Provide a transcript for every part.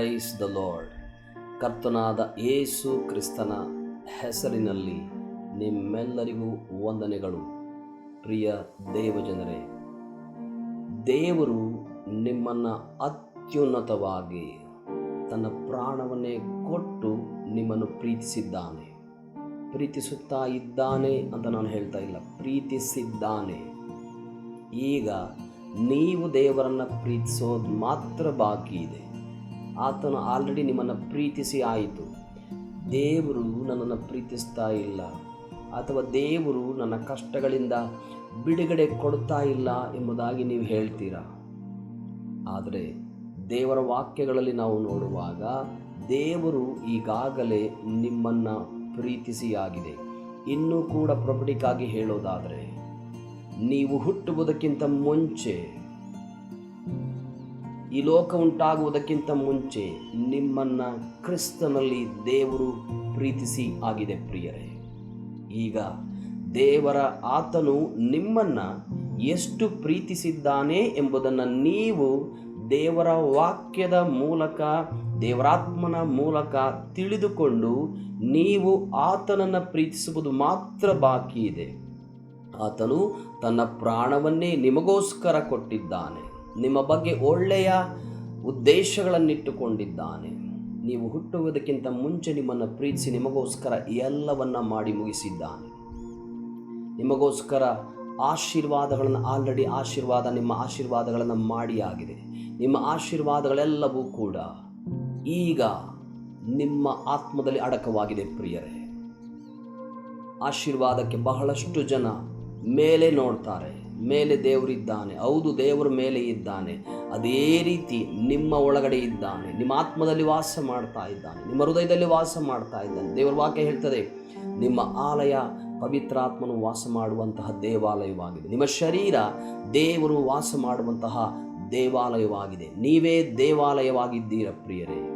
Praise the lord ಕರ್ತನಾದ ಯೇಸು ಕ್ರಿಸ್ತನ ಹೆಸರಿನಲ್ಲಿ ನಿಮ್ಮೆಲ್ಲರಿಗೂ ವಂದನೆಗಳು. ಪ್ರಿಯ ದೇವಜನರೇ, ದೇವರು ನಿಮ್ಮನ್ನು ಅತ್ಯುನ್ನತವಾಗಿ ತನ್ನ ಪ್ರಾಣವನ್ನೇ ಕೊಟ್ಟು ನಿಮ್ಮನ್ನು ಪ್ರೀತಿಸಿದ್ದಾನೆ. ಪ್ರೀತಿಸುತ್ತಾ ಇದ್ದಾನೆ ಅಂತ ನಾನು ಹೇಳ್ತಾ ಇಲ್ಲ, ಪ್ರೀತಿಸಿದ್ದಾನೆ. ಈಗ ನೀವು ದೇವರನ್ನು ಪ್ರೀತಿಸೋದು ಮಾತ್ರ ಬಾಕಿ ಇದೆ. ಆತನು ಆಲ್ರೆಡಿ ನಿಮ್ಮನ್ನು ಪ್ರೀತಿಸಿ ಆಯಿತು. ದೇವರು ನನ್ನನ್ನು ಪ್ರೀತಿಸ್ತಾ ಇಲ್ಲ. ಅಥವಾ ದೇವರು ನನ್ನ ಕಷ್ಟಗಳಿಂದ ಬಿಡುಗಡೆ ಕೊಡ್ತಾ ಇಲ್ಲ ಎಂಬುದಾಗಿ ನೀವು ಹೇಳ್ತೀರಾ? ಆದರೆ ದೇವರ ವಾಕ್ಯಗಳಲ್ಲಿ ನಾವು ನೋಡುವಾಗ ದೇವರು ಈಗಾಗಲೇ ನಿಮ್ಮನ್ನು ಪ್ರೀತಿಸಿಯಾಗಿದೆ. ಇನ್ನೂ ಕೂಡ ಪ್ರಪಟಿಕಾಗಿ ಹೇಳೋದಾದರೆ, ನೀವು ಹುಟ್ಟುವುದಕ್ಕಿಂತ ಮುಂಚೆ ಈ ಲೋಕ ಉಂಟಾಗುವುದಕ್ಕಿಂತ ಮುಂಚೆ ನಿಮ್ಮನ್ನು ಕ್ರಿಸ್ತನಲ್ಲಿ ದೇವರು ಪ್ರೀತಿಸಿ ಆಗಿದೆ ಪ್ರಿಯರೇ. ಈಗ ದೇವರ ಆತನು ನಿಮ್ಮನ್ನು ಎಷ್ಟು ಪ್ರೀತಿಸಿದ್ದಾನೆ ಎಂಬುದನ್ನು ನೀವು ದೇವರ ವಾಕ್ಯದ ಮೂಲಕ, ದೇವರಾತ್ಮನ ಮೂಲಕ ತಿಳಿದುಕೊಂಡು ನೀವು ಆತನನ್ನು ಪ್ರೀತಿಸುವುದು ಮಾತ್ರ ಬಾಕಿ ಇದೆ. ಆತನು ತನ್ನ ಪ್ರಾಣವನ್ನೇ ನಿಮಗೋಸ್ಕರ ಕೊಟ್ಟಿದ್ದಾನೆ. ನಿಮ್ಮ ಬಗ್ಗೆ ಒಳ್ಳೆಯ ಉದ್ದೇಶಗಳನ್ನಿಟ್ಟುಕೊಂಡಿದ್ದಾನೆ. ನೀವು ಹುಟ್ಟುವುದಕ್ಕಿಂತ ಮುಂಚೆ ನಿಮ್ಮನ್ನು ಪ್ರೀತಿಸಿ ನಿಮಗೋಸ್ಕರ ಎಲ್ಲವನ್ನ ಮಾಡಿ ಮುಗಿಸಿದ್ದಾನೆ. ನಿಮಗೋಸ್ಕರ ಆಶೀರ್ವಾದಗಳನ್ನು, ಆಲ್ರೆಡಿ ಆಶೀರ್ವಾದ, ನಿಮ್ಮ ಆಶೀರ್ವಾದಗಳನ್ನು ಮಾಡಿ ಆಗಿದೆ. ನಿಮ್ಮ ಆಶೀರ್ವಾದಗಳೆಲ್ಲವೂ ಕೂಡ ಈಗ ನಿಮ್ಮ ಆತ್ಮದಲ್ಲಿ ಅಡಕವಾಗಿದೆ ಪ್ರಿಯರೇ. ಆಶೀರ್ವಾದಕ್ಕೆ ಬಹಳಷ್ಟು ಜನ ಮೇಲೆ ನೋಡ್ತಾರೆ. ಮೇಲೆ ದೇವರಿದ್ದಾನೆ. ಹೌದು, ದೇವರ ಮೇಲೆ ಇದ್ದಾನೆ. ಅದೇ ರೀತಿ ನಿಮ್ಮ ಒಳಗಡೆ ಇದ್ದಾನೆ. ನಿಮ್ಮ ಆತ್ಮದಲ್ಲಿ ವಾಸ ಮಾಡ್ತಾ ಇದ್ದಾನೆ. ನಿಮ್ಮ ಹೃದಯದಲ್ಲಿ ವಾಸ ಮಾಡ್ತಾ ಇದ್ದಾನೆ. ದೇವರ ವಾಕ್ಯ ಹೇಳ್ತದೆ, ನಿಮ್ಮ ಆಲಯ ಪವಿತ್ರಾತ್ಮನು ವಾಸ ಮಾಡುವಂತಹ ದೇವಾಲಯವಾಗಿದೆ. ನಿಮ್ಮ ಶರೀರ ದೇವರು ವಾಸ ಮಾಡುವಂತಹ ದೇವಾಲಯವಾಗಿದೆ. ನೀವೇ ದೇವಾಲಯವಾಗಿದ್ದೀರ ಪ್ರಿಯರೇ?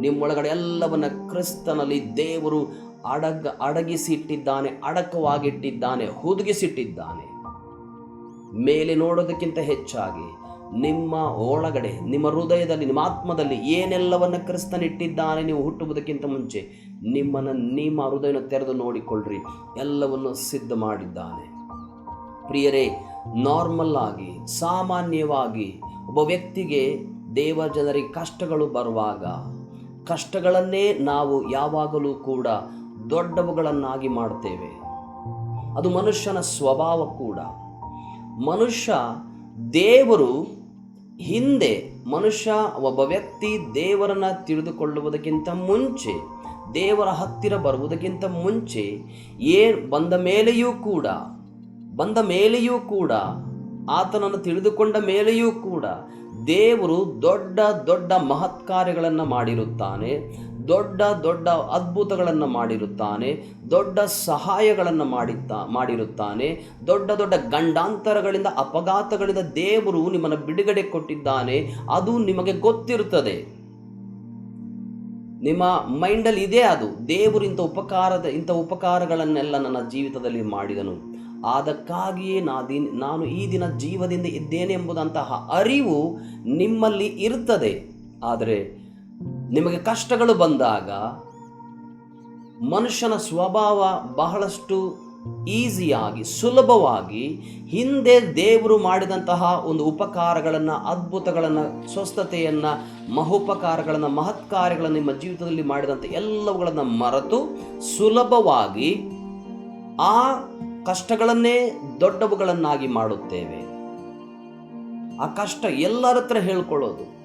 ನಿಮ್ಮೊಳಗಡೆ ಎಲ್ಲವನ್ನ ಕ್ರಿಸ್ತನಲ್ಲಿ ದೇವರು ಅಡಗ, ಅಡಗಿಸಿಟ್ಟಿದ್ದಾನೆ, ಅಡಕವಾಗಿಟ್ಟಿದ್ದಾನೆ, ಹುದುಗಿಸಿಟ್ಟಿದ್ದಾನೆ. ಮೇಲೆ ನೋಡೋದಕ್ಕಿಂತ ಹೆಚ್ಚಾಗಿ ನಿಮ್ಮ ಒಳಗಡೆ, ನಿಮ್ಮ ಹೃದಯದಲ್ಲಿ, ನಿಮ್ಮ ಆತ್ಮದಲ್ಲಿ ಏನೆಲ್ಲವನ್ನು ಕ್ರಿಸ್ತನಿಟ್ಟಿದ್ದಾನೆ ನೀವು ಹುಟ್ಟುವುದಕ್ಕಿಂತ ಮುಂಚೆ, ನಿಮ್ಮನ್ನು ನಿಮ್ಮ ಹೃದಯನ ತೆರೆದು ನೋಡಿಕೊಳ್ಳ್ರಿ. ಎಲ್ಲವನ್ನು ಸಿದ್ಧ ಮಾಡಿದ್ದಾನೆ. ಪ್ರಿಯರೇ ನಾರ್ಮಲ್ ಆಗಿ, ಸಾಮಾನ್ಯವಾಗಿ ಒಬ್ಬ ವ್ಯಕ್ತಿಗೆ ದೇವ ಜನರಿಗೆ ಕಷ್ಟಗಳು ಬರುವಾಗ, ಕಷ್ಟಗಳನ್ನೇ ನಾವು ಯಾವಾಗಲೂ ಕೂಡ ದೊಡ್ಡವುಗಳನ್ನಾಗಿ ಮಾಡ್ತೇವೆ. ಅದು ಮನುಷ್ಯನ ಸ್ವಭಾವ ಕೂಡ. ಮನುಷ್ಯ ದೇವರು ಹಿಂದೆ ಮನುಷ್ಯ ಒಬ್ಬ ವ್ಯಕ್ತಿ ದೇವರನ್ನು ತಿಳಿದುಕೊಳ್ಳುವುದಕ್ಕಿಂತ ಮುಂಚೆ, ದೇವರ ಹತ್ತಿರ ಬರುವುದಕ್ಕಿಂತ ಮುಂಚೆ, ಏ ಬಂದ ಮೇಲೆಯೂ ಕೂಡ, ಬಂದ ಮೇಲೆಯೂ ಕೂಡ, ಆತನನ್ನು ತಿಳಿದುಕೊಂಡ ಮೇಲೆಯೂ ಕೂಡ ದೇವರು ದೊಡ್ಡ ದೊಡ್ಡ ಮಹತ್ಕಾರ್ಯಗಳನ್ನು ಮಾಡಿರುತ್ತಾನೆ. ದೊಡ್ಡ ದೊಡ್ಡ ಅದ್ಭುತಗಳನ್ನು ಮಾಡಿರುತ್ತಾನೆ, ದೊಡ್ಡ ಸಹಾಯಗಳನ್ನು ಮಾಡಿತ್ತಾ, ಮಾಡಿರುತ್ತಾನೆ, ದೊಡ್ಡ ದೊಡ್ಡ ಗಂಡಾಂತರಗಳಿಂದ ಅಪಘಾತಗಳಿಂದ ದೇವರು ನಿಮ್ಮನ್ನು ಬಿಡುಗಡೆ ಕೊಟ್ಟಿದ್ದಾನೆ, ಅದು ನಿಮಗೆ ಗೊತ್ತಿರುತ್ತದೆ. ನಿಮ್ಮ ಮೈಂಡಲ್ಲಿ ಇದೆ ಅದು. ದೇವರು ಇಂಥ ಉಪಕಾರದ, ಇಂಥ ಉಪಕಾರಗಳನ್ನೆಲ್ಲ ನನ್ನ ಜೀವಿತದಲ್ಲಿ ಮಾಡಿದನು. ಅದಕ್ಕಾಗಿಯೇ ನಾ ದಿನ, ನಾನು ಈ ದಿನ ಜೀವದಿಂದ ಇದ್ದೇನೆ ಎಂಬುದಂತಹ ಅರಿವು ನಿಮ್ಮಲ್ಲಿ ಇರುತ್ತದೆ ಆದರೆ ನಿಮಗೆ ಕಷ್ಟಗಳು ಬಂದಾಗ ಮನುಷ್ಯನ ಸ್ವಭಾವ ಬಹಳಷ್ಟು ಈಸಿಯಾಗಿ, ಸುಲಭವಾಗಿ ಹಿಂದೆ ದೇವರು ಮಾಡಿದಂತಹ ಒಂದು ಉಪಕಾರಗಳನ್ನು, ಅದ್ಭುತಗಳನ್ನು, ಸ್ವಸ್ಥತೆಯನ್ನು, ಮಹೋಪಕಾರಗಳನ್ನು, ಮಹತ್ಕಾರ್ಯಗಳನ್ನು ನಿಮ್ಮ ಜೀವಿತದಲ್ಲಿ ಮಾಡಿದಂಥ ಎಲ್ಲವುಗಳನ್ನು ಮರೆತು ಸುಲಭವಾಗಿ ಆ ಕಷ್ಟಗಳನ್ನೇ ದೊಡ್ಡವುಗಳನ್ನಾಗಿ ಮಾಡುತ್ತೇವೆ. ಆ ಕಷ್ಟ ಎಲ್ಲರ ಹತ್ರ ಹೇಳ್ಕೊಳ್ಳೋದು.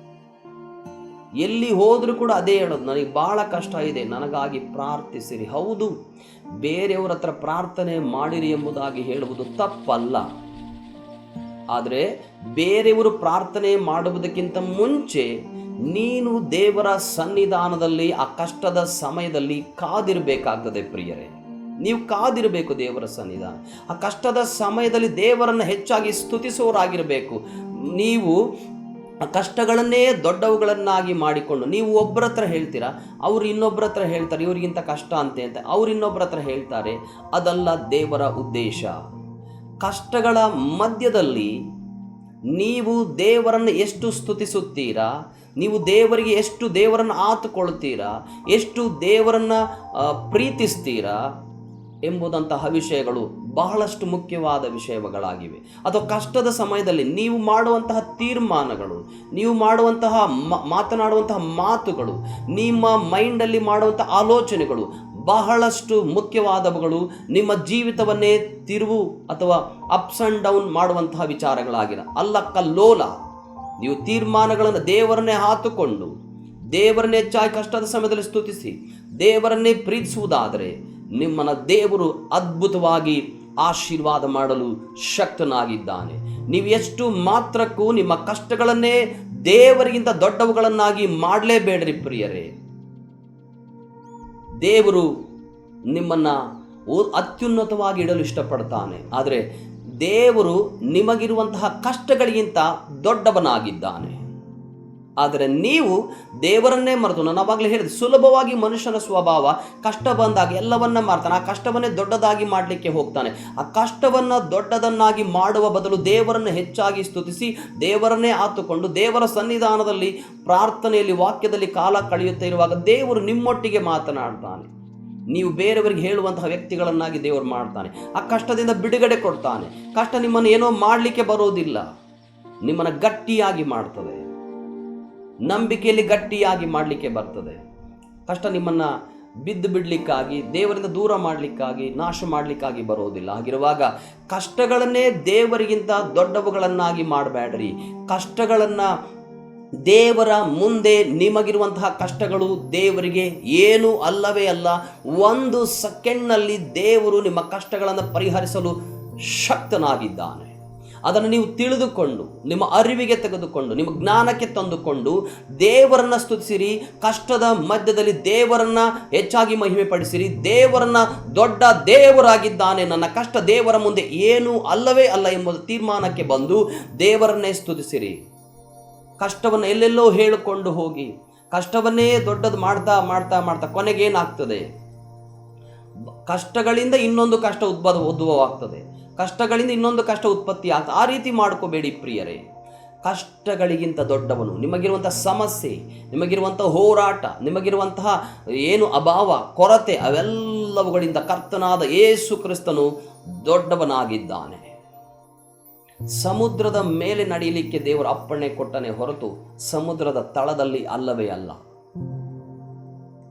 ಎಲ್ಲಿ ಹೋದರೂ ಕೂಡ ಅದೇ ಹೇಳೋದು, ನನಗೆ ಭಾಳ ಕಷ್ಟ ಇದೆ, ನನಗಾಗಿ ಪ್ರಾರ್ಥಿಸಿರಿ. ಹೌದು, ಬೇರೆಯವರ ಹತ್ರ ಪ್ರಾರ್ಥನೆ ಮಾಡಿರಿ ಎಂಬುದಾಗಿ ಹೇಳುವುದು ತಪ್ಪಲ್ಲ. ಆದರೆ ಬೇರೆಯವರು ಪ್ರಾರ್ಥನೆ ಮಾಡುವುದಕ್ಕಿಂತ ಮುಂಚೆ ನೀನು ದೇವರ ಸನ್ನಿಧಾನದಲ್ಲಿ, ಆ ಕಷ್ಟದ ಸಮಯದಲ್ಲಿ ಕಾದಿರಬೇಕಾಗ್ತದೆ ಪ್ರಿಯರೇ. ನೀವು ಕಾದಿರಬೇಕು ದೇವರ ಸನ್ನಿಧಾನ. ಆ ಕಷ್ಟದ ಸಮಯದಲ್ಲಿ ದೇವರನ್ನು ಹೆಚ್ಚಾಗಿ ಸ್ತುತಿಸುವವರಾಗಿರಬೇಕು. ನೀವು ಕಷ್ಟಗಳನ್ನೇ ದೊಡ್ಡವುಗಳನ್ನಾಗಿ ಮಾಡಿಕೊಂಡು, ನೀವು ಒಬ್ಬರ ಹತ್ರ ಹೇಳ್ತೀರಾ? ಅವ್ರು ಇನ್ನೊಬ್ಬರ ಹತ್ರ ಹೇಳ್ತಾರೆ, ಇವರಿಗಿಂತ ಕಷ್ಟ ಅಂತೆ ಅಂತ. ಅವ್ರು ಇನ್ನೊಬ್ಬರ ಹತ್ರ ಹೇಳ್ತಾರೆ, ಅದಲ್ಲ ದೇವರ ಉದ್ದೇಶ. ಕಷ್ಟಗಳ ಮಧ್ಯದಲ್ಲಿ ನೀವು ದೇವರನ್ನು ಎಷ್ಟು ಸ್ತುತಿಸುತ್ತೀರಾ? ನೀವು ದೇವರಿಗೆ ಎಷ್ಟು ದೇವರನ್ನು ಆತುಕೊಳ್ತೀರಾ? ಎಷ್ಟು ದೇವರನ್ನು ಪ್ರೀತಿಸ್ತೀರಾ? ಎಂಬುದಂತಹ ವಿಷಯಗಳು ಬಹಳಷ್ಟು ಮುಖ್ಯವಾದ ವಿಷಯಗಳಾಗಿವೆ. ಅಥವಾ ಕಷ್ಟದ ಸಮಯದಲ್ಲಿ ನೀವು ಮಾಡುವಂತಹ ತೀರ್ಮಾನಗಳು, ನೀವು ಮಾಡುವಂತಹ ಮಾತನಾಡುವಂತಹ ಮಾತುಗಳು, ನಿಮ್ಮ ಮೈಂಡಲ್ಲಿ ಮಾಡುವಂಥ ಆಲೋಚನೆಗಳು ಬಹಳಷ್ಟು ಮುಖ್ಯವಾದವುಗಳು. ನಿಮ್ಮ ಜೀವಿತವನ್ನೇ ತಿರುವು ಅಥವಾ ಅಪ್ಸ್ ಆ್ಯಂಡ್ ಡೌನ್ ಮಾಡುವಂತಹ ವಿಚಾರಗಳಾಗಿವೆ. ಅಲ್ಲ ಕಲ್ಲೋಲ ನೀವು ತೀರ್ಮಾನಗಳನ್ನು ದೇವರನ್ನೇ ಹಾತುಕೊಂಡು ದೇವರನ್ನೇ ಹೆಚ್ಚಾಗಿ ಕಷ್ಟದ ಸಮಯದಲ್ಲಿ ಸ್ತುತಿಸಿ, ದೇವರನ್ನೇ ಪ್ರೀತಿಸುವುದಾದರೆ ನಿಮ್ಮನ್ನು ದೇವರು ಅದ್ಭುತವಾಗಿ ಆಶೀರ್ವಾದ ಮಾಡಲು ಶಕ್ತನಾಗಿದ್ದಾನೆ. ನೀವು ಎಷ್ಟು ಮಾತ್ರಕ್ಕೂ ನಿಮ್ಮ ಕಷ್ಟಗಳನ್ನೇ ದೇವರಿಗಿಂತ ದೊಡ್ಡವುಗಳನ್ನಾಗಿ ಮಾಡಲೇಬೇಡ್ರಿ ಪ್ರಿಯರೇ. ದೇವರು ನಿಮ್ಮನ್ನು ಅತ್ಯುನ್ನತವಾಗಿ ಇಡಲು ಇಷ್ಟಪಡ್ತಾನೆ. ಆದರೆ ದೇವರು ನಿಮಗಿರುವಂತಹ ಕಷ್ಟಗಳಿಗಿಂತ ದೊಡ್ಡವನಾಗಿದ್ದಾನೆ. ಆದರೆ ನೀವು ದೇವರನ್ನೇ ಮರೆತು ನಾನು ಅವಾಗಲೇ ಹೇಳಿದೆ ಸುಲಭವಾಗಿ ಮನುಷ್ಯನ ಸ್ವಭಾವ ಕಷ್ಟ ಬಂದಾಗ ಎಲ್ಲವನ್ನ ಮಾಡ್ತಾನೆ, ಆ ಕಷ್ಟವನ್ನೇ ದೊಡ್ಡದಾಗಿ ಮಾಡಲಿಕ್ಕೆ ಹೋಗ್ತಾನೆ. ಆ ಕಷ್ಟವನ್ನು ದೊಡ್ಡದನ್ನಾಗಿ ಮಾಡುವ ಬದಲು ದೇವರನ್ನು ಹೆಚ್ಚಾಗಿ ಸ್ತುತಿಸಿ, ದೇವರನ್ನೇ ಆತುಕೊಂಡು, ದೇವರ ಸನ್ನಿಧಾನದಲ್ಲಿ, ಪ್ರಾರ್ಥನೆಯಲ್ಲಿ, ವಾಕ್ಯದಲ್ಲಿ ಕಾಲ ಕಳೆಯುತ್ತಾ ಇರುವಾಗ ದೇವರು ನಿಮ್ಮೊಟ್ಟಿಗೆ ಮಾತನಾಡ್ತಾನೆ. ನೀವು ಬೇರೆಯವರಿಗೆ ಹೇಳುವಂತಹ ವ್ಯಕ್ತಿಗಳನ್ನಾಗಿ ದೇವರು ಮಾಡ್ತಾನೆ. ಆ ಕಷ್ಟದಿಂದ ಬಿಡುಗಡೆ ಕೊಡ್ತಾನೆ. ಕಷ್ಟ ನಿಮ್ಮನ್ನು ಏನೋ ಮಾಡಲಿಕ್ಕೆ ಬರೋದಿಲ್ಲ. ನಿಮ್ಮನ್ನು ಗಟ್ಟಿಯಾಗಿ ಮಾಡ್ತದೆ. ನಂಬಿಕೆಯಲ್ಲಿ ಗಟ್ಟಿಯಾಗಿ ಮಾಡಲಿಕ್ಕೆ ಬರ್ತದೆ. ಕಷ್ಟ ನಿಮ್ಮನ್ನು ಬಿದ್ದು ಬಿಡಲಿಕ್ಕಾಗಿ, ದೇವರಿಂದ ದೂರ ಮಾಡಲಿಕ್ಕಾಗಿ, ನಾಶ ಮಾಡಲಿಕ್ಕಾಗಿ ಬರೋದಿಲ್ಲ. ಹಾಗಿರುವಾಗ ಕಷ್ಟಗಳನ್ನೇ ದೇವರಿಗಿಂತ ದೊಡ್ಡವುಗಳನ್ನಾಗಿ ಮಾಡಬೇಡ್ರಿ. ಕಷ್ಟಗಳನ್ನು ದೇವರ ಮುಂದೆ ನಿಮಗಿರುವಂತಹ ಕಷ್ಟಗಳು ದೇವರಿಗೆ ಏನೂ ಅಲ್ಲವೇ ಅಲ್ಲ. ಒಂದು ಸೆಕೆಂಡ್ನಲ್ಲಿ ದೇವರು ನಿಮ್ಮ ಕಷ್ಟಗಳನ್ನು ಪರಿಹರಿಸಲು ಶಕ್ತನಾಗಿದ್ದಾನೆ. ಅದನ್ನು ನೀವು ತಿಳಿದುಕೊಂಡು, ನಿಮ್ಮ ಅರಿವಿಗೆ ತೆಗೆದುಕೊಂಡು, ನಿಮ್ಮ ಜ್ಞಾನಕ್ಕೆ ತಂದುಕೊಂಡು ದೇವರನ್ನ ಸ್ತುತಿಸಿರಿ, ಕಷ್ಟದ ಮಧ್ಯದಲ್ಲಿ ದೇವರನ್ನ ಹೆಚ್ಚಾಗಿ ಮಹಿಮೆ ಪಡಿಸಿರಿ ದೇವರನ್ನ ದೊಡ್ಡ ದೇವರಾಗಿದ್ದಾನೆ, ನನ್ನ ಕಷ್ಟ ದೇವರ ಮುಂದೆ ಏನೂ ಅಲ್ಲವೇ ಅಲ್ಲ ಎಂಬ ತೀರ್ಮಾನಕ್ಕೆ ಬಂದು ದೇವರನ್ನೇ ಸ್ತುತಿಸಿರಿ. ಕಷ್ಟವನ್ನು ಎಲ್ಲೆಲ್ಲೋ ಹೇಳಿಕೊಂಡು ಹೋಗಿ, ಕಷ್ಟವನ್ನೇ ದೊಡ್ಡದು ಮಾಡ್ತಾ ಮಾಡ್ತಾ ಮಾಡ್ತಾ ಕೊನೆಗೇನಾಗ್ತದೆ? ಕಷ್ಟಗಳಿಂದ ಇನ್ನೊಂದು ಕಷ್ಟ ಉದ್ಭವ, ಉದ್ಭವವಾಗ್ತದೆ. ಕಷ್ಟಗಳಿಂದ ಇನ್ನೊಂದು ಕಷ್ಟ ಉತ್ಪತ್ತಿ ಆಗ್ತದೆ ಆ ರೀತಿ ಮಾಡ್ಕೋಬೇಡಿ ಪ್ರಿಯರೇ. ಕಷ್ಟಗಳಿಗಿಂತ ದೊಡ್ಡವನು. ನಿಮಗಿರುವಂಥ ಸಮಸ್ಯೆ ನಿಮಗಿರುವಂಥ ಹೋರಾಟ, ನಿಮಗಿರುವಂತಹ ಏನು ಅಭಾವ, ಕೊರತೆ, ಅವೆಲ್ಲವುಗಳಿಂದ ಕರ್ತನಾದ ಯೇಸು ಕ್ರಿಸ್ತನು ದೊಡ್ಡವನಾಗಿದ್ದಾನೆ. ಸಮುದ್ರದ ಮೇಲೆ ನಡೆಯಲಿಕ್ಕೆ ದೇವರು ಅಪ್ಪಣೆ ಕೊಟ್ಟನೆ ಹೊರತು ಸಮುದ್ರದ ತಳದಲ್ಲಿ ಅಲ್ಲವೇ ಅಲ್ಲ.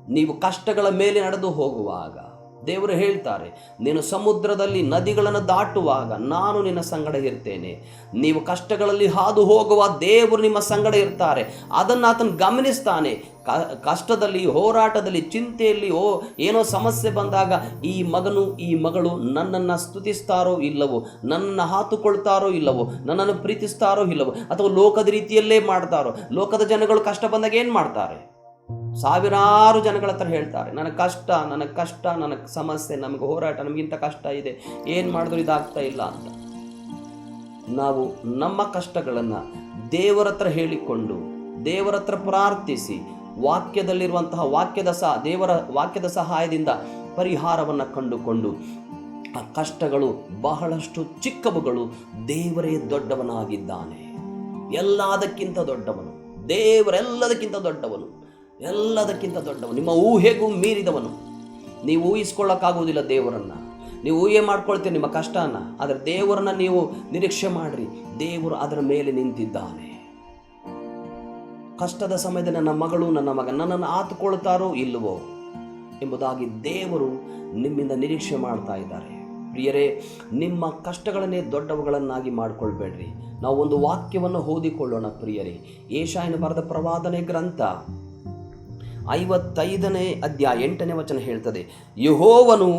ನೀವು ಕಷ್ಟಗಳ ಮೇಲೆ ನಡೆದು ಹೋಗುವಾಗ ದೇವರು ಹೇಳ್ತಾರೆ, ನೀನು ಸಮುದ್ರದಲ್ಲಿ ನದಿಗಳನ್ನು ದಾಟುವಾಗ ನಾನು ನಿನ್ನ ಸಂಗಡ ಇರ್ತೇನೆ. ನೀವು ಕಷ್ಟಗಳಲ್ಲಿ ಹಾದು ಹೋಗುವ ದೇವರು ನಿಮ್ಮ ಸಂಗಡ ಇರ್ತಾರೆ. ಅದನ್ನು ಆತನು ಗಮನಿಸ್ತಾನೆ. ಕಷ್ಟದಲ್ಲಿ, ಹೋರಾಟದಲ್ಲಿ, ಚಿಂತೆಯಲ್ಲಿ, ಓ, ಏನೋ ಸಮಸ್ಯೆ ಬಂದಾಗ ಈ ಮಗನು, ಈ ಮಗಳು ನನ್ನನ್ನು ಸ್ತುತಿಸ್ತಾರೋ ಇಲ್ಲವೋ? ನನ್ನನ್ನು ಹಾತುಕೊಳ್ತಾರೋ ಇಲ್ಲವೋ? ನನ್ನನ್ನು ಪ್ರೀತಿಸ್ತಾರೋ ಇಲ್ಲವೋ? ಅಥವಾ ಲೋಕದ ರೀತಿಯಲ್ಲೇ ಮಾಡ್ತಾರೋ? ಲೋಕದ ಜನಗಳು ಕಷ್ಟ ಬಂದಾಗ ಏನು ಮಾಡ್ತಾರೆ ಸಾವಿರಾರು ಜನಗಳ ಹತ್ರ ಹೇಳ್ತಾರೆ, ನನಗೆ ಕಷ್ಟ ನನಗೆ ಕಷ್ಟ, ನನಗೆ ಸಮಸ್ಯೆ, ನಮಗೆ ಹೋರಾಟ, ನಮಗಿಂತ ಕಷ್ಟ ಇದೆ, ಏನು ಮಾಡಿದ್ರು ಇದಾಗ್ತಾ ಇಲ್ಲ ಅಂತ. ನಾವು ನಮ್ಮ ಕಷ್ಟಗಳನ್ನು ದೇವರ ಹತ್ರ ಹೇಳಿಕೊಂಡು, ದೇವರ ಹತ್ರ ಪ್ರಾರ್ಥಿಸಿ, ವಾಕ್ಯದಲ್ಲಿರುವಂತಹ ವಾಕ್ಯದ ಸಹ, ದೇವರ ವಾಕ್ಯದ ಸಹಾಯದಿಂದ ಪರಿಹಾರವನ್ನು ಕಂಡುಕೊಂಡು, ಆ ಕಷ್ಟಗಳು ಬಹಳಷ್ಟು ಚಿಕ್ಕವುಗಳು ದೇವರೇ ದೊಡ್ಡವನಾಗಿದ್ದಾನೆ. ಎಲ್ಲದಕ್ಕಿಂತ ದೊಡ್ಡವನು, ದೇವರೆಲ್ಲದಕ್ಕಿಂತ ದೊಡ್ಡವನು. ಎಲ್ಲದಕ್ಕಿಂತ ದೊಡ್ಡವನು. ನಿಮ್ಮ ಊಹೆಗೂ ಮೀರಿದವನು. ನೀವು ಊಹಿಸ್ಕೊಳ್ಳೋಕ್ಕಾಗೋದಿಲ್ಲ ದೇವರನ್ನು. ನೀವು ಊಹೆ ಮಾಡ್ಕೊಳ್ತೀರಿ ನಿಮ್ಮ ಕಷ್ಟನ, ಆದರೆ ದೇವರನ್ನು ನೀವು ನಿರೀಕ್ಷೆ ಮಾಡಿರಿ. ದೇವರು ಅದರ ಮೇಲೆ ನಿಂತಿದ್ದಾನೆ. ಕಷ್ಟದ ಸಮಯದಲ್ಲಿ ನನ್ನ ಮಗಳು, ನನ್ನ ಮಗ ನನ್ನನ್ನು ಆತುಕೊಳ್ತಾರೋ ಇಲ್ಲವೋ ಎಂಬುದಾಗಿ ದೇವರು ನಿಮ್ಮಿಂದ ನಿರೀಕ್ಷೆ ಮಾಡ್ತಾ ಇದ್ದಾರೆ. ಪ್ರಿಯರೇ, ನಿಮ್ಮ ಕಷ್ಟಗಳನ್ನೇ ದೊಡ್ಡವುಗಳನ್ನಾಗಿ ಮಾಡಿಕೊಳ್ಬೇಡ್ರಿ. ನಾವು ಒಂದು ವಾಕ್ಯವನ್ನು ಓದಿಕೊಳ್ಳೋಣ ಪ್ರಿಯರೇ. ಏಷಾಯನ ಬರೆದ ಪ್ರವಾದನೆ ಗ್ರಂಥ ಐವತ್ತೈದನೇ ಅಧ್ಯಾಯ ಎಂಟನೇ ವಚನ ಹೇಳ್ತದೆ, ಯಹೋವನು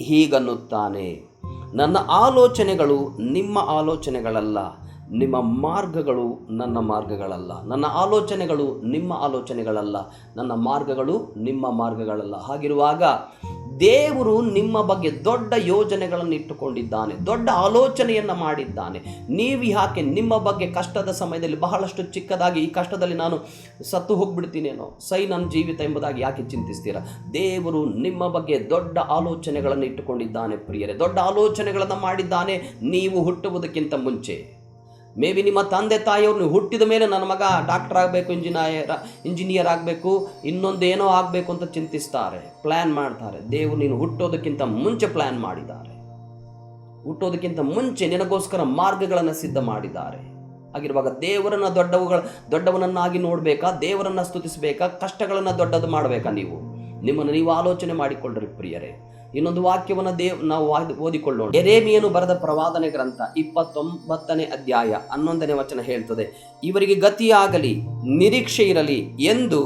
ಹೀಗನ್ನುತ್ತಾನೆ, ನನ್ನ ಆಲೋಚನೆಗಳು ನಿಮ್ಮ ಆಲೋಚನೆಗಳಲ್ಲ, ನಿಮ್ಮ ಮಾರ್ಗಗಳು ನನ್ನ ಮಾರ್ಗಗಳಲ್ಲ, ನನ್ನ ಆಲೋಚನೆಗಳು ನಿಮ್ಮ ಆಲೋಚನೆಗಳಲ್ಲ, ನನ್ನ ಮಾರ್ಗಗಳು ನಿಮ್ಮ ಮಾರ್ಗಗಳಲ್ಲ. ಹಾಗಿರುವಾಗ ದೇವರು ನಿಮ್ಮ ಬಗ್ಗೆ ದೊಡ್ಡ ಯೋಜನೆಗಳನ್ನು ಇಟ್ಟುಕೊಂಡಿದ್ದಾನೆ, ದೊಡ್ಡ ಆಲೋಚನೆಯನ್ನು ಮಾಡಿದ್ದಾನೆ. ನೀವು ಯಾಕೆ ನಿಮ್ಮ ಬಗ್ಗೆ ಕಷ್ಟದ ಸಮಯದಲ್ಲಿ, ಬಹಳಷ್ಟು ಚಿಕ್ಕದಾಗಿ ಈ ಕಷ್ಟದಲ್ಲಿ ನಾನು ಸತ್ತು ಹೋಗ್ಬಿಡ್ತೀನೇನೋ, ಸೈ ನನ್ನ ಜೀವಿತ ಎಂಬುದಾಗಿ ಯಾಕೆ ಚಿಂತಿಸ್ತೀರಾ? ದೇವರು ನಿಮ್ಮ ಬಗ್ಗೆ ದೊಡ್ಡ ಆಲೋಚನೆಗಳನ್ನು ಇಟ್ಟುಕೊಂಡಿದ್ದಾನೆ ಪ್ರಿಯರೇ, ದೊಡ್ಡ ಆಲೋಚನೆಗಳನ್ನು ಮಾಡಿದ್ದಾನೆ, ನೀವು ಹುಟ್ಟುವುದಕ್ಕಿಂತ ಮುಂಚೆ. ಮೇ ಬಿ ನಿಮ್ಮ ತಂದೆ ತಾಯಿಯವ್ರು ನೀವು ಹುಟ್ಟಿದ ಮೇಲೆ ನನ್ನ ಮಗ ಡಾಕ್ಟರ್ ಆಗಬೇಕು ಇಂಜಿನಿಯರ್ ಇಂಜಿನಿಯರ್ ಆಗಬೇಕು, ಇನ್ನೊಂದು ಏನೋ ಆಗಬೇಕು ಅಂತ ಚಿಂತಿಸ್ತಾರೆ ಪ್ಲ್ಯಾನ್ ಮಾಡ್ತಾರೆ. ದೇವರು ನೀನು ಹುಟ್ಟೋದಕ್ಕಿಂತ ಮುಂಚೆ ಪ್ಲ್ಯಾನ್ ಮಾಡಿದ್ದಾರೆ. ಹುಟ್ಟೋದಕ್ಕಿಂತ ಮುಂಚೆ ನಿನಗೋಸ್ಕರ ಮಾರ್ಗಗಳನ್ನು ಸಿದ್ಧ ಮಾಡಿದ್ದಾರೆ. ಆಗಿರುವಾಗ ದೇವರನ್ನ ದೊಡ್ಡವುಗಳ, ದೊಡ್ಡವನನ್ನಾಗಿ ನೋಡಬೇಕಾ, ದೇವರನ್ನ ಸ್ತುತಿಸಬೇಕಾ, ಕಷ್ಟಗಳನ್ನು ದೊಡ್ಡದು ಮಾಡಬೇಕಾ ನೀವು? ನಿಮ್ಮನ್ನು ನೀವು ಆಲೋಚನೆ ಮಾಡಿಕೊಳ್ಳ್ರಿ ಪ್ರಿಯರೇ. ಇನ್ನೊಂದು ವಾಕ್ಯವನ್ನು ದೇವ್, ನಾವು ಓದಿಕೊಳ್ಳೋಣ. ಎರೇಮಿಯನು ಬರೆದ ಪ್ರವಾದನೆ ಗ್ರಂಥ ಇಪ್ಪತ್ತೊಂಬತ್ತನೇ ಅಧ್ಯಾಯ ಹನ್ನೊಂದನೇ ವಚನ ಹೇಳ್ತದೆ, ಇವರಿಗೆ ಗತಿಯಾಗಲಿ, ನಿರೀಕ್ಷೆ ಇರಲಿ ಎಂದು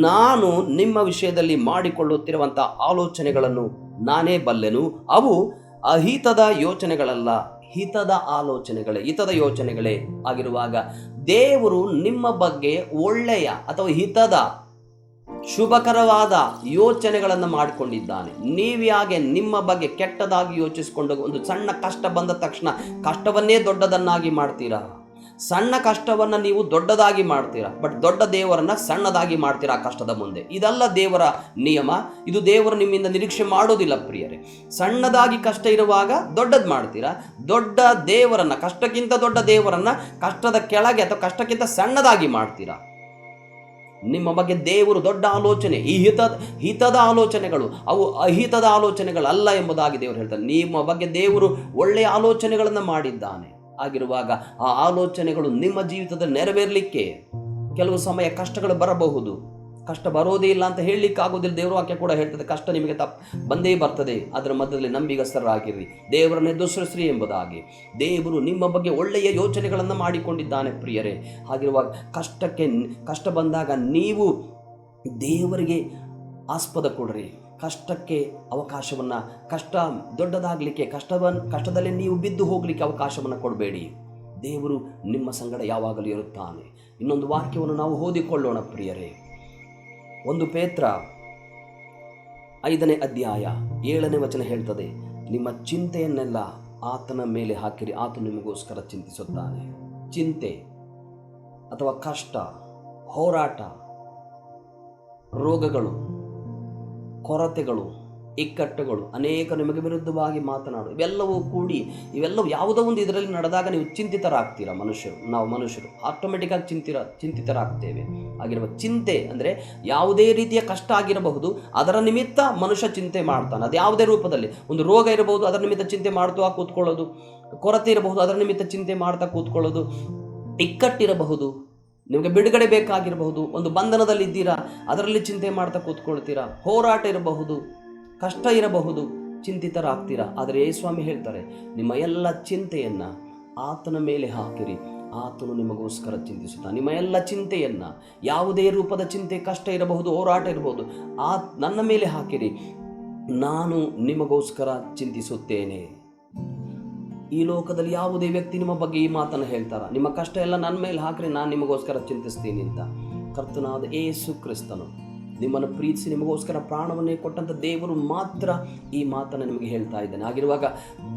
ನಾನು ನಿಮ್ಮ ವಿಷಯದಲ್ಲಿ ಮಾಡಿಕೊಳ್ಳುತ್ತಿರುವಂಥ ಆಲೋಚನೆಗಳನ್ನು ನಾನೇ ಬಲ್ಲೆನು. ಅವು ಅಹಿತದ ಯೋಚನೆಗಳಲ್ಲ, ಹಿತದ ಆಲೋಚನೆಗಳೇ, ಹಿತದ ಯೋಚನೆಗಳೇ ಆಗಿರುವಾಗ ದೇವರು ನಿಮ್ಮ ಬಗ್ಗೆ ಒಳ್ಳೆಯ ಅಥವಾ ಹಿತದ ಶುಭಕರವಾದ ಯೋಚನೆಗಳನ್ನು ಮಾಡಿಕೊಂಡಿದ್ದಾನೆ. ನೀವು ನೀವ್ಯಾಗೆ ನಿಮ್ಮ ಬಗ್ಗೆ ಕೆಟ್ಟದಾಗಿ ಯೋಚಿಸಿಕೊಂಡು ಒಂದು ಸಣ್ಣ ಕಷ್ಟ ಬಂದ ತಕ್ಷಣ ಕಷ್ಟವನ್ನೇ ದೊಡ್ಡದನ್ನಾಗಿ ಮಾಡ್ತೀರಾ? ಸಣ್ಣ ಕಷ್ಟವನ್ನು ನೀವು ದೊಡ್ಡದಾಗಿ ಮಾಡ್ತೀರಾ? ಬಟ್ ದೊಡ್ಡ ದೇವರನ್ನು ಸಣ್ಣದಾಗಿ ಮಾಡ್ತೀರಾ ಕಷ್ಟದ ಮುಂದೆ? ಇದಲ್ಲ ದೇವರ ನಿಯಮ. ಇದು ದೇವರು ನಿಮ್ಮಿಂದ ನಿರೀಕ್ಷೆ ಮಾಡೋದಿಲ್ಲ ಪ್ರಿಯರೇ. ಸಣ್ಣದಾಗಿ ಕಷ್ಟ ಇರುವಾಗ ದೊಡ್ಡದು ಮಾಡ್ತೀರಾ? ದೊಡ್ಡ ದೇವರನ್ನು, ಕಷ್ಟಕ್ಕಿಂತ ದೊಡ್ಡ ದೇವರನ್ನು ಕಷ್ಟದ ಕೆಳಗೆ ಅಥವಾ ಕಷ್ಟಕ್ಕಿಂತ ಸಣ್ಣದಾಗಿ ಮಾಡ್ತೀರಾ? ನಿಮ್ಮ ಬಗ್ಗೆ ದೇವರು ದೊಡ್ಡ ಆಲೋಚನೆ, ಈ ಹಿತ ಹಿತದ ಆಲೋಚನೆಗಳು, ಅವು ಅಹಿತದ ಆಲೋಚನೆಗಳಲ್ಲ ಎಂಬುದಾಗಿ ದೇವರು ಹೇಳ್ತಾರೆ ನಿಮ್ಮ ಬಗ್ಗೆ ದೇವರು ಒಳ್ಳೆಯ ಆಲೋಚನೆಗಳನ್ನು ಮಾಡಿದ್ದಾನೆ. ಆಗಿರುವಾಗ ಆ ಆಲೋಚನೆಗಳು ನಿಮ್ಮ ಜೀವಿತದಲ್ಲಿ ನೆರವೇರಲಿಕ್ಕೆ ಕೆಲವು ಸಮಯ ಕಷ್ಟಗಳು ಬರಬಹುದು. ಕಷ್ಟ ಬರೋದೇ ಇಲ್ಲ ಅಂತ ಹೇಳಲಿಕ್ಕೆ ಆಗೋದಿಲ್ಲ. ದೇವರ ವಾಕ್ಯ ಕೂಡ ಹೇಳ್ತದೆ, ಕಷ್ಟ ನಿಮಗೆ ತಪ್, ಬಂದೇ ಬರ್ತದೆ ಅದರ ಮಧ್ಯದಲ್ಲಿ ನಂಬಿಗಸ್ತರಾಗಿರ್ರಿ. ದೇವರನ್ನೇ ದುಸರಿಸ್ರಿ ಎಂಬುದಾಗಿ. ದೇವರು ನಿಮ್ಮ ಬಗ್ಗೆ ಒಳ್ಳೆಯ ಯೋಚನೆಗಳನ್ನು ಮಾಡಿಕೊಂಡಿದ್ದಾನೆ ಪ್ರಿಯರೇ. ಹಾಗಿರುವಾಗ ಕಷ್ಟಕ್ಕೆ, ಕಷ್ಟ ಬಂದಾಗ ನೀವು ದೇವರಿಗೆ ಆಸ್ಪದ ಕೊಡ್ರಿ. ಕಷ್ಟಕ್ಕೆ ಅವಕಾಶವನ್ನು, ಕಷ್ಟ ದೊಡ್ಡದಾಗಲಿಕ್ಕೆ ಕಷ್ಟವನ್ನು ಕಷ್ಟದಲ್ಲಿ ನೀವು ಬಿದ್ದು ಹೋಗಲಿಕ್ಕೆ ಅವಕಾಶವನ್ನು ಕೊಡಬೇಡಿ. ದೇವರು ನಿಮ್ಮ ಸಂಗಡ ಯಾವಾಗಲೂ ಇರುತ್ತಾನೆ. ಇನ್ನೊಂದು ವಾಕ್ಯವನ್ನು ನಾವು ಓದಿಕೊಳ್ಳೋಣ ಪ್ರಿಯರೇ. ಒಂದು ಪೇತ್ರ. ಐದನೇ ಅಧ್ಯಾಯ ಏಳನೇ ವಚನ ಹೇಳ್ತದೆ, ನಿಮ್ಮ ಚಿಂತೆಯನ್ನೆಲ್ಲ ಆತನ ಮೇಲೆ ಹಾಕಿರಿ ಆತ ನಿಮಗೋಸ್ಕರ ಚಿಂತಿಸುತ್ತಾನೆ. ಚಿಂತೆ ಅಥವಾ ಕಷ್ಟ, ಹೋರಾಟ, ರೋಗಗಳು, ಕೊರತೆಗಳು ಇಕ್ಕಟ್ಟುಗಳು. ಅನೇಕ ನಿಮಗೆ ವಿರುದ್ಧವಾಗಿ ಮಾತನಾಡು ಇವೆಲ್ಲವೂ ಕೂಡಿ, ಇವೆಲ್ಲವೂ ಯಾವುದೋ ಒಂದು ಇದರಲ್ಲಿ ನಡೆದಾಗ ನೀವು ಚಿಂತಿತರಾಗ್ತೀರ ಮನುಷ್ಯರು? ನಾವು ಮನುಷ್ಯರು ಆಟೋಮೆಟಿಕ್ಕಾಗಿ ಚಿಂತಿರ, ಚಿಂತಿತರಾಗ್ತೇವೆ. ಆಗಿರುವ ಚಿಂತೆ ಅಂದರೆ ಯಾವುದೇ ರೀತಿಯ ಕಷ್ಟ ಆಗಿರಬಹುದು, ಅದರ ನಿಮಿತ್ತ ಮನುಷ್ಯ ಚಿಂತೆ ಮಾಡ್ತಾನೆ. ಅದು ಯಾವುದೇ ರೂಪದಲ್ಲಿ. ಒಂದು ರೋಗ ಇರಬಹುದು, ಅದರ ನಿಮಿತ್ತ ಚಿಂತೆ ಮಾಡ್ತಾ ಕೂತ್ಕೊಳ್ಳೋದು. ಕೊರತೆ ಇರಬಹುದು, ಅದರ ನಿಮಿತ್ತ ಚಿಂತೆ ಮಾಡ್ತಾ ಕೂತ್ಕೊಳ್ಳೋದು. ಇಕ್ಕಟ್ಟಿರಬಹುದು, ನಿಮಗೆ ಬಿಡುಗಡೆ ಬೇಕಾಗಿರಬಹುದು. ಒಂದು ಬಂಧನದಲ್ಲಿ ಇದ್ದೀರಾ, ಅದರಲ್ಲಿ ಚಿಂತೆ ಮಾಡ್ತಾ ಕೂತ್ಕೊಳ್ತೀರಾ. ಹೋರಾಟ ಇರಬಹುದು. ಕಷ್ಟ ಇರಬಹುದು, ಚಿಂತಿತರಾಗ್ತೀರಾ? ಆದರೆ ಸ್ವಾಮಿ ಹೇಳ್ತಾರೆ, ನಿಮ್ಮ ಎಲ್ಲ ಚಿಂತೆಯನ್ನು ಆತನ ಮೇಲೆ ಹಾಕಿರಿ. ಆತನು ನಿಮಗೋಸ್ಕರ ಚಿಂತಿಸುತ್ತಾನೆ. ನಿಮ್ಮ ಎಲ್ಲ ಚಿಂತೆಯನ್ನು, ಯಾವುದೇ ರೂಪದ ಚಿಂತೆ, ಕಷ್ಟ ಇರಬಹುದು, ಹೋರಾಟ ಇರಬಹುದು, ಆ ನನ್ನ ಮೇಲೆ ಹಾಕಿರಿ. ನಾನು ನಿಮಗೋಸ್ಕರ ಚಿಂತಿಸುತ್ತೇನೆ. ಈ ಲೋಕದಲ್ಲಿ ಯಾವುದೇ ವ್ಯಕ್ತಿ ನಿಮ್ಮ ಬಗ್ಗೆ ಈ ಮಾತನ್ನು ಹೇಳ್ತಾರ? ನಿಮ್ಮ ಕಷ್ಟ ಎಲ್ಲ ನನ್ನ ಮೇಲೆ ಹಾಕಿರಿ, ನಾನು ನಿಮಗೋಸ್ಕರ ಚಿಂತಿಸ್ತೀನಿ ಅಂತ. ಕರ್ತನಾದ ಏಸು ಕ್ರಿಸ್ತನು. ನಿಮ್ಮನ್ನು ಪ್ರೀತಿಸಿ ನಿಮಗೋಸ್ಕರ ಪ್ರಾಣವನ್ನೇ ಕೊಟ್ಟಂಥ ದೇವರು ಮಾತ್ರ ಈ ಮಾತನ್ನು ನಿಮಗೆ ಹೇಳ್ತಾ ಇದ್ದಾನೆ. ಆಗಿರುವಾಗ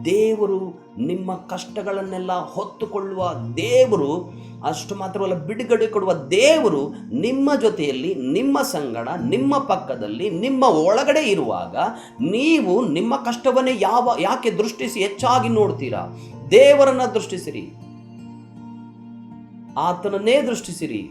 ದೇವರು ನಿಮ್ಮ ಕಷ್ಟಗಳನ್ನೆಲ್ಲ ಹೊತ್ತುಕೊಳ್ಳುವ ದೇವರು, ಅಷ್ಟು ಮಾತ್ರವಲ್ಲ, ಬಿಡುಗಡೆ ಕೊಡುವ ದೇವರು ನಿಮ್ಮ ಜೊತೆಯಲ್ಲಿ, ನಿಮ್ಮ ಸಂಗಡ, ನಿಮ್ಮ ಪಕ್ಕದಲ್ಲಿ, ನಿಮ್ಮ ಒಳಗಡೆ ಇರುವಾಗ ನೀವು ನಿಮ್ಮ ಕಷ್ಟವನ್ನೇ ಯಾವ, ಯಾಕೆ ದೃಷ್ಟಿಸಿ ಹೆಚ್ಚಾಗಿ ನೋಡ್ತೀರಾ? ದೇವರನ್ನ ದೃಷ್ಟಿಸಿರಿ. ಆತನನ್ನೇ ದೃಷ್ಟಿಸಿರಿ.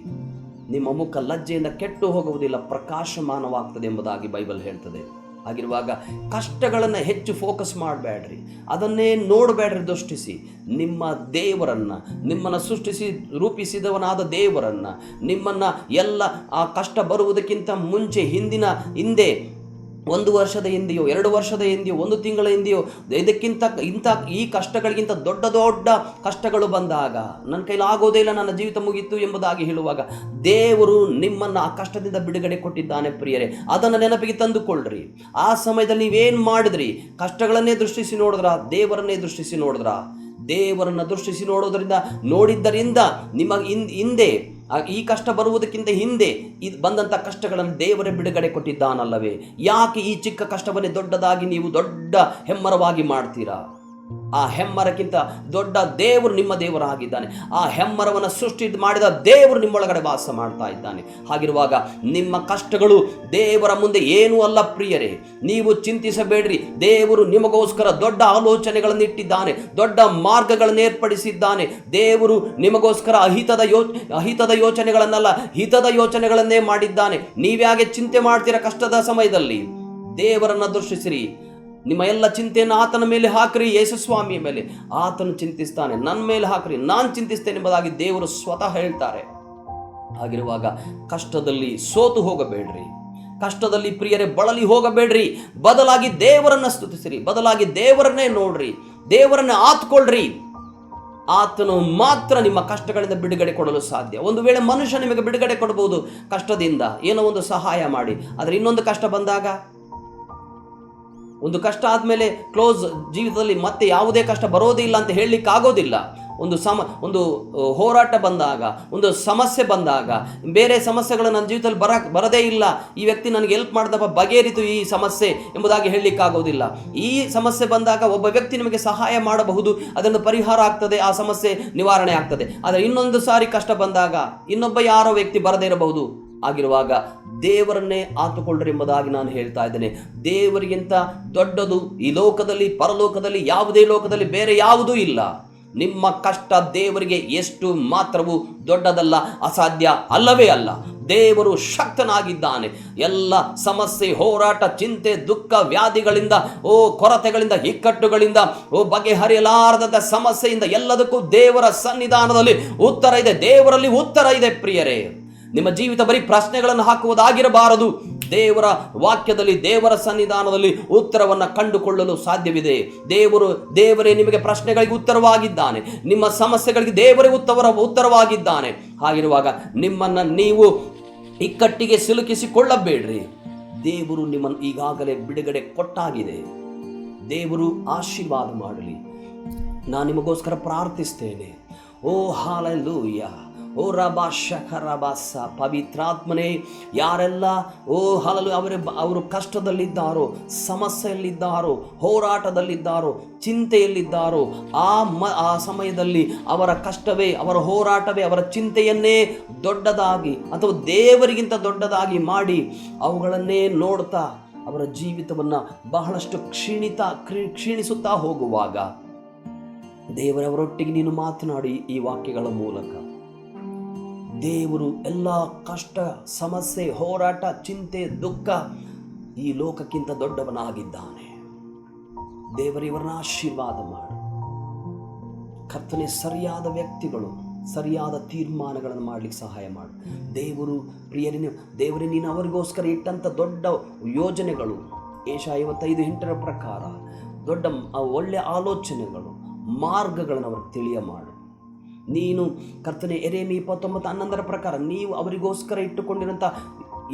ನಿಮ್ಮ ಮುಖ ಲಜ್ಜೆಯಿಂದ ಕೆಟ್ಟು ಹೋಗುವುದಿಲ್ಲ, ಪ್ರಕಾಶಮಾನವಾಗ್ತದೆ ಎಂಬುದಾಗಿ ಬೈಬಲ್ ಹೇಳ್ತದೆ. ಹಾಗಿರುವಾಗ ಕಷ್ಟಗಳನ್ನು ಹೆಚ್ಚು ಫೋಕಸ್ ಮಾಡಬೇಡ್ರಿ. ಅದನ್ನೇ ನೋಡಬೇಡ್ರಿ ದೃಷ್ಟಿಸಿ. ನಿಮ್ಮ ದೇವರನ್ನು, ನಿಮ್ಮನ್ನು ಸೃಷ್ಟಿಸಿ, ರೂಪಿಸಿದವನಾದ ದೇವರನ್ನು, ನಿಮ್ಮನ್ನು ಎಲ್ಲ ಆ ಕಷ್ಟ ಬರುವುದಕ್ಕಿಂತ ಮುಂಚೆ, ಹಿಂದಿನ, ಹಿಂದೆ ಒಂದು ವರ್ಷದ ಹಿಂದೆಯೋ, ಎರಡು ವರ್ಷದ ಹಿಂದೆಯೋ, ಒಂದು ತಿಂಗಳ ಹಿಂದೆಯೋ, ಇದಕ್ಕಿಂತ, ಇಂಥ ಈ ಕಷ್ಟಗಳಿಗಿಂತ ದೊಡ್ಡ ದೊಡ್ಡ ಕಷ್ಟಗಳು ಬಂದಾಗ, ನನ್ನ ಕೈಲಿ ಆಗೋದೇ ಇಲ್ಲ, ನನ್ನ ಜೀವಿತ ಮುಗೀತು ಎಂಬುದಾಗಿ ಹೇಳುವಾಗ, ದೇವರು ನಿಮ್ಮನ್ನು ಆ ಕಷ್ಟದಿಂದ ಬಿಡುಗಡೆ ಕೊಟ್ಟಿದ್ದಾನೆ ಪ್ರಿಯರೇ. ಅದನ್ನು ನೆನಪಿಗೆ ತಂದುಕೊಳ್ಳ್ರಿ ಆ ಸಮಯದಲ್ಲಿ ನೀವೇನು ಮಾಡಿದ್ರಿ? ಕಷ್ಟಗಳನ್ನೇ ದೃಷ್ಟಿಸಿ ನೋಡಿದ್ರ? ದೇವರನ್ನೇ ದೃಷ್ಟಿಸಿ ನೋಡಿದ್ರ? ದೇವರನ್ನು ದೃಷ್ಟಿಸಿ ನೋಡೋದರಿಂದ, ನೋಡಿದ್ದರಿಂದ ನಿಮಗೆ ಹಿಂದೆ ಈ ಕಷ್ಟ ಬರುವುದಕ್ಕಿಂತ ಹಿಂದೆ ಇದು ಬಂದಂಥ ಕಷ್ಟಗಳನ್ನು ದೇವರೇ ಬಿಡುಗಡೆ ಕೊಟ್ಟಿದ್ದಾನಲ್ಲವೇ? ಯಾಕೆ ಈ ಚಿಕ್ಕ ಕಷ್ಟವನ್ನೇ ದೊಡ್ಡದಾಗಿ ನೀವು ದೊಡ್ಡ ಹೆಮ್ಮರವಾಗಿ ಮಾಡ್ತೀರಾ? ಆ ಹೆಮ್ಮರಕ್ಕಿಂತ ದೊಡ್ಡ ದೇವರು ನಿಮ್ಮ ದೇವರಾಗಿದ್ದಾನೆ. ಆ ಹೆಮ್ಮರವನ್ನು ಸೃಷ್ಟಿ ಮಾಡಿದ ದೇವರು ನಿಮ್ಮೊಳಗಡೆ ವಾಸ ಮಾಡ್ತಾ ಇದ್ದಾನೆ. ಹಾಗಿರುವಾಗ ನಿಮ್ಮ ಕಷ್ಟಗಳು ದೇವರ ಮುಂದೆ ಏನೂ ಅಲ್ಲ ಪ್ರಿಯರೇ. ನೀವು ಚಿಂತಿಸಬೇಡ್ರಿ, ದೇವರು ನಿಮಗೋಸ್ಕರ ದೊಡ್ಡ ಆಲೋಚನೆಗಳನ್ನು ಇಟ್ಟಿದ್ದಾನೆ, ದೊಡ್ಡ ಮಾರ್ಗಗಳನ್ನು ಏರ್ಪಡಿಸಿದ್ದಾನೆ. ದೇವರು ನಿಮಗೋಸ್ಕರ ಅಹಿತದ ಯೋ, ಅಹಿತದ ಯೋಚನೆಗಳನ್ನಲ್ಲ, ಹಿತದ ಯೋಚನೆಗಳನ್ನೇ ಮಾಡಿದ್ದಾನೆ. ನೀವ್ಯಾಗೆ ಚಿಂತೆ ಮಾಡ್ತೀರ ಕಷ್ಟದ ಸಮಯದಲ್ಲಿ? ದೇವರನ್ನು ದೃಷ್ಟಿಸಿರಿ ನಿಮ್ಮ ಎಲ್ಲ ಚಿಂತೆಯನ್ನು ಆತನ ಮೇಲೆ ಹಾಕ್ರಿ ಯೇಸುಸ್ವಾಮಿಯ ಮೇಲೆ. ಆತನು ಚಿಂತಿಸ್ತಾನೆ ನನ್ನ ಮೇಲೆ ಹಾಕ್ರಿ, ನಾನು ಚಿಂತಿಸ್ತೇನೆ ಎಂಬುದಾಗಿ ದೇವರು ಸ್ವತಃ ಹೇಳ್ತಾರೆ. ಹಾಗಿರುವಾಗ ಕಷ್ಟದಲ್ಲಿ ಸೋತು ಹೋಗಬೇಡ್ರಿ. ಕಷ್ಟದಲ್ಲಿ ಪ್ರಿಯರೇ, ಬಳಲಿ ಹೋಗಬೇಡ್ರಿ. ಬದಲಾಗಿ ದೇವರನ್ನ ಸ್ತುತಿಸಿರಿ, ಬದಲಾಗಿ ದೇವರನ್ನೇ ನೋಡ್ರಿ, ದೇವರನ್ನೇ ಆತ್ಕೊಳ್ರಿ. ಆತನು ಮಾತ್ರ ನಿಮ್ಮ ಕಷ್ಟಗಳಿಂದ ಬಿಡುಗಡೆ ಕೊಡಲು ಸಾಧ್ಯ. ಒಂದು ವೇಳೆ ಮನುಷ್ಯ ನಿಮಗೆ ಬಿಡುಗಡೆ ಕೊಡಬಹುದು, ಕಷ್ಟದಿಂದ ಏನೋ ಒಂದು ಸಹಾಯ ಮಾಡಿ. ಆದರೆ ಇನ್ನೊಂದು ಕಷ್ಟ ಬಂದಾಗ? ಒಂದು ಕಷ್ಟ ಆದಮೇಲೆ ಕ್ಲೋಸ್ ಜೀವಿತದಲ್ಲಿ ಮತ್ತೆ ಯಾವುದೇ ಕಷ್ಟ ಬರೋದಿಲ್ಲ ಅಂತ ಹೇಳಲಿಕ್ಕಾಗೋದಿಲ್ಲ. ಒಂದು ಸಮ, ಒಂದು ಹೋರಾಟ ಬಂದಾಗ, ಒಂದು ಸಮಸ್ಯೆ ಬಂದಾಗ, ಬೇರೆ ಸಮಸ್ಯೆಗಳು ನನ್ನ ಜೀವಿತದಲ್ಲಿ ಬರ, ಬರದೇ ಇಲ್ಲ, ಈ ವ್ಯಕ್ತಿ ನನಗೆ ಹೆಲ್ಪ್ ಮಾಡಿದಪ್ಪ, ಬಗೆಹರಿತು ಈ ಸಮಸ್ಯೆ ಎಂಬುದಾಗಿ ಹೇಳಲಿಕ್ಕಾಗೋದಿಲ್ಲ. ಈ ಸಮಸ್ಯೆ ಬಂದಾಗ ಒಬ್ಬ ವ್ಯಕ್ತಿ ನಿಮಗೆ ಸಹಾಯ ಮಾಡಬಹುದು, ಅದನ್ನು ಪರಿಹಾರ ಆಗ್ತದೆ, ಆ ಸಮಸ್ಯೆ ನಿವಾರಣೆ ಆಗ್ತದೆ. ಆದರೆ ಇನ್ನೊಂದು ಸಾರಿ ಕಷ್ಟ ಬಂದಾಗ, ಇನ್ನೊಬ್ಬ ಯಾರೋ ವ್ಯಕ್ತಿ ಬರದೇ ಇರಬಹುದು, ಆಗಿರುವಾಗ ದೇವರನ್ನೇ ಆತುಕೊಳ್ಳ್ರಿ ಎಂಬುದಾಗಿ ನಾನು ಹೇಳ್ತಾ ಇದ್ದೇನೆ. ದೇವರಿಗಿಂತ ದೊಡ್ಡದು ಈ ಲೋಕದಲ್ಲಿ, ಪರಲೋಕದಲ್ಲಿ, ಯಾವುದೇ ಲೋಕದಲ್ಲಿ ಬೇರೆ ಯಾವುದೂ ಇಲ್ಲ. ನಿಮ್ಮ ಕಷ್ಟ ದೇವರಿಗೆ ಎಷ್ಟು ಮಾತ್ರವೂ ದೊಡ್ಡದಲ್ಲ, ಅಸಾಧ್ಯ ಅಲ್ಲವೇ ಅಲ್ಲ. ದೇವರು ಶಕ್ತನಾಗಿದ್ದಾನೆ. ಎಲ್ಲ ಸಮಸ್ಯೆ, ಹೋರಾಟ, ಚಿಂತೆ, ದುಃಖ, ವ್ಯಾಧಿಗಳಿಂದ, ಓ ಕೊರತೆಗಳಿಂದ, ಇಕ್ಕಟ್ಟುಗಳಿಂದ, ಓ ಬಗೆಹರಿಯಲಾರದಂಥ ಸಮಸ್ಯೆಯಿಂದ ಎಲ್ಲದಕ್ಕೂ ದೇವರ ಸನ್ನಿಧಾನದಲ್ಲಿ ಉತ್ತರ ಇದೆ. ದೇವರಲ್ಲಿ ಉತ್ತರ ಇದೆ ಪ್ರಿಯರೇ. ನಿಮ್ಮ ಜೀವಿತ ಬರೀ ಪ್ರಶ್ನೆಗಳನ್ನು ಹಾಕುವುದಾಗಿರಬಾರದು. ದೇವರ ವಾಕ್ಯದಲ್ಲಿ, ದೇವರ ಸನ್ನಿಧಾನದಲ್ಲಿ ಉತ್ತರವನ್ನು ಕಂಡುಕೊಳ್ಳಲು ಸಾಧ್ಯವಿದೆ. ದೇವರು, ದೇವರೇ ನಿಮಗೆ ಪ್ರಶ್ನೆಗಳಿಗೆ ಉತ್ತರವಾಗಿದ್ದಾನೆ. ನಿಮ್ಮ ಸಮಸ್ಯೆಗಳಿಗೆ ದೇವರೇ ಉತ್ತರ ಉತ್ತರವಾಗಿದ್ದಾನೆ. ಹಾಗಿರುವಾಗ ನಿಮ್ಮನ್ನು ನೀವು ಇಕ್ಕಟ್ಟಿಗೆ ಸಿಲುಕಿಸಿಕೊಳ್ಳಬೇಡ್ರಿ. ದೇವರು ನಿಮ್ಮನ್ನು ಈಗಾಗಲೇ ಬಿಡುಗಡೆ ಕೊಟ್ಟಾಗಿದೆ. ದೇವರು ಆಶೀರ್ವಾದ ಮಾಡಲಿ. ನಾನು ನಿಮಗೋಸ್ಕರ ಪ್ರಾರ್ಥಿಸ್ತೇನೆ. ಓ ಹಾಲೂಯ್ಯ ಓ ರಬಾ ಶಖ ರಬಾಸ ಪವಿತ್ರಾತ್ಮನೇ, ಯಾರೆಲ್ಲ, ಓ ಹಲಲು, ಅವರೇ ಅವರು ಕಷ್ಟದಲ್ಲಿದ್ದಾರೋ, ಸಮಸ್ಯೆಯಲ್ಲಿದ್ದಾರೋ, ಹೋರಾಟದಲ್ಲಿದ್ದಾರೋ, ಚಿಂತೆಯಲ್ಲಿದ್ದಾರೋ, ಆ ಮ, ಆ ಸಮಯದಲ್ಲಿ ಅವರ ಕಷ್ಟವೇ, ಅವರ ಹೋರಾಟವೇ, ಅವರ ಚಿಂತೆಯನ್ನೇ ದೊಡ್ಡದಾಗಿ ಅಥವಾ ದೇವರಿಗಿಂತ ದೊಡ್ಡದಾಗಿ ಮಾಡಿ ಅವುಗಳನ್ನೇ ನೋಡ್ತಾ ಅವರ ಜೀವಿತವನ್ನು ಬಹಳಷ್ಟು ಕ್ಷೀಣಿತ ಕ್ಷೀಣಿಸುತ್ತಾ ಹೋಗುವಾಗ ದೇವರವರೊಟ್ಟಿಗೆ ನೀನು ಮಾತನಾಡಿ ಈ ವಾಕ್ಯಗಳ ಮೂಲಕ. ದೇವರು ಎಲ್ಲ ಕಷ್ಟ, ಸಮಸ್ಯೆ, ಹೋರಾಟ, ಚಿಂತೆ, ದುಃಖ ಈ ಲೋಕಕ್ಕಿಂತ ದೊಡ್ಡವನಾಗಿದ್ದಾನೆ. ದೇವರಿವರನ್ನ ಆಶೀರ್ವಾದ ಮಾಡು. ಕರ್ತನೆ, ಸರಿಯಾದ ವ್ಯಕ್ತಿಗಳು, ಸರಿಯಾದ ತೀರ್ಮಾನಗಳನ್ನು ಮಾಡಲಿಕ್ಕೆ ಸಹಾಯ ಮಾಡು. ದೇವರು ಪ್ರಿಯರಿನ ದೇವರೇ, ನೀನು ಅವರಿಗೋಸ್ಕರ ಇಟ್ಟಂಥ ದೊಡ್ಡ ಯೋಜನೆಗಳು ಏಷ ಐವತ್ತೈದು ಎಂಟರ ಪ್ರಕಾರ ದೊಡ್ಡ ಒಳ್ಳೆಯ ಆಲೋಚನೆಗಳು, ಮಾರ್ಗಗಳನ್ನು ಅವ್ರಿಗೆ ತಿಳಿಯ ಮಾಡು. ನೀನು ಕರ್ತನೆ ಎರೇಮಿ ಇಪ್ಪತ್ತೊಂಬತ್ತು ಹನ್ನೊಂದರ ಪ್ರಕಾರ ನೀವು ಅವರಿಗೋಸ್ಕರ ಇಟ್ಟುಕೊಂಡಿರುವಂಥ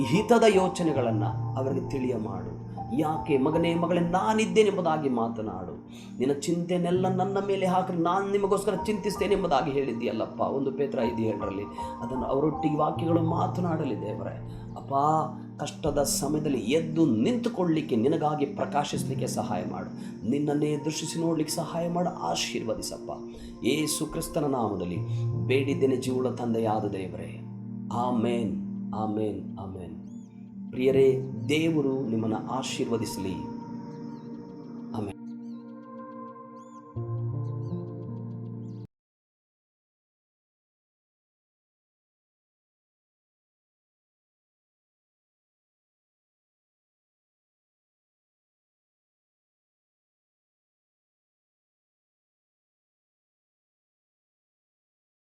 ಹಿತದ ಯೋಚನೆಗಳನ್ನು ಅವರಿಗೆ ತಿಳಿಯ ಮಾಡು. ಯಾಕೆ? ಮಗನೇ, ಮಗಳೇ, ನಾನಿದ್ದೇನೆಂಬುದಾಗಿ ಮಾತನಾಡು. ನಿನ್ನ ಚಿಂತೆನೆಲ್ಲ ನನ್ನ ಮೇಲೆ ಹಾಕಿ ನಾನು ನಿಮಗೋಸ್ಕರ ಚಿಂತಿಸ್ತೇನೆ ಎಂಬುದಾಗಿ ಹೇಳಿದ್ದೀಯಲ್ಲಪ್ಪ. ಒಂದು ಪೇತ್ರ ಐದು ಅದನ್ನು ಅವರೊಟ್ಟಿಗೆ ವಾಕ್ಯಗಳು ಮಾತನಾಡಲಿ ದೇವರೇ. ಅಪ್ಪ ಕಷ್ಟದ ಸಮಯದಲ್ಲಿ ಎದ್ದು ನಿಂತುಕೊಳ್ಳಲಿಕ್ಕೆ ನಿನಗಾಗಿ ಪ್ರಕಾಶಿಸಲಿಕ್ಕೆ ಸಹಾಯ ಮಾಡು. ನಿನ್ನನ್ನೇ ದೃಷ್ಟಿಸಿ ನೋಡಲಿಕ್ಕೆ ಸಹಾಯ ಮಾಡು. ಆಶೀರ್ವದಿಸಪ್ಪ. ಏಸು ಕ್ರಿಸ್ತನ ನಾಮದಲ್ಲಿ ಬೇಡಿದ್ದೇನೆ ಜೀವಳ ತಂದೆಯಾದ ದೇವರೇ. ಆಮೇನ್. ಆಮೇನ್. ಆಮೇನ್. ಪ್ರಿಯರೇ, ದೇವರು ನಿಮ್ಮನ್ನು ಆಶೀರ್ವದಿಸಲಿ.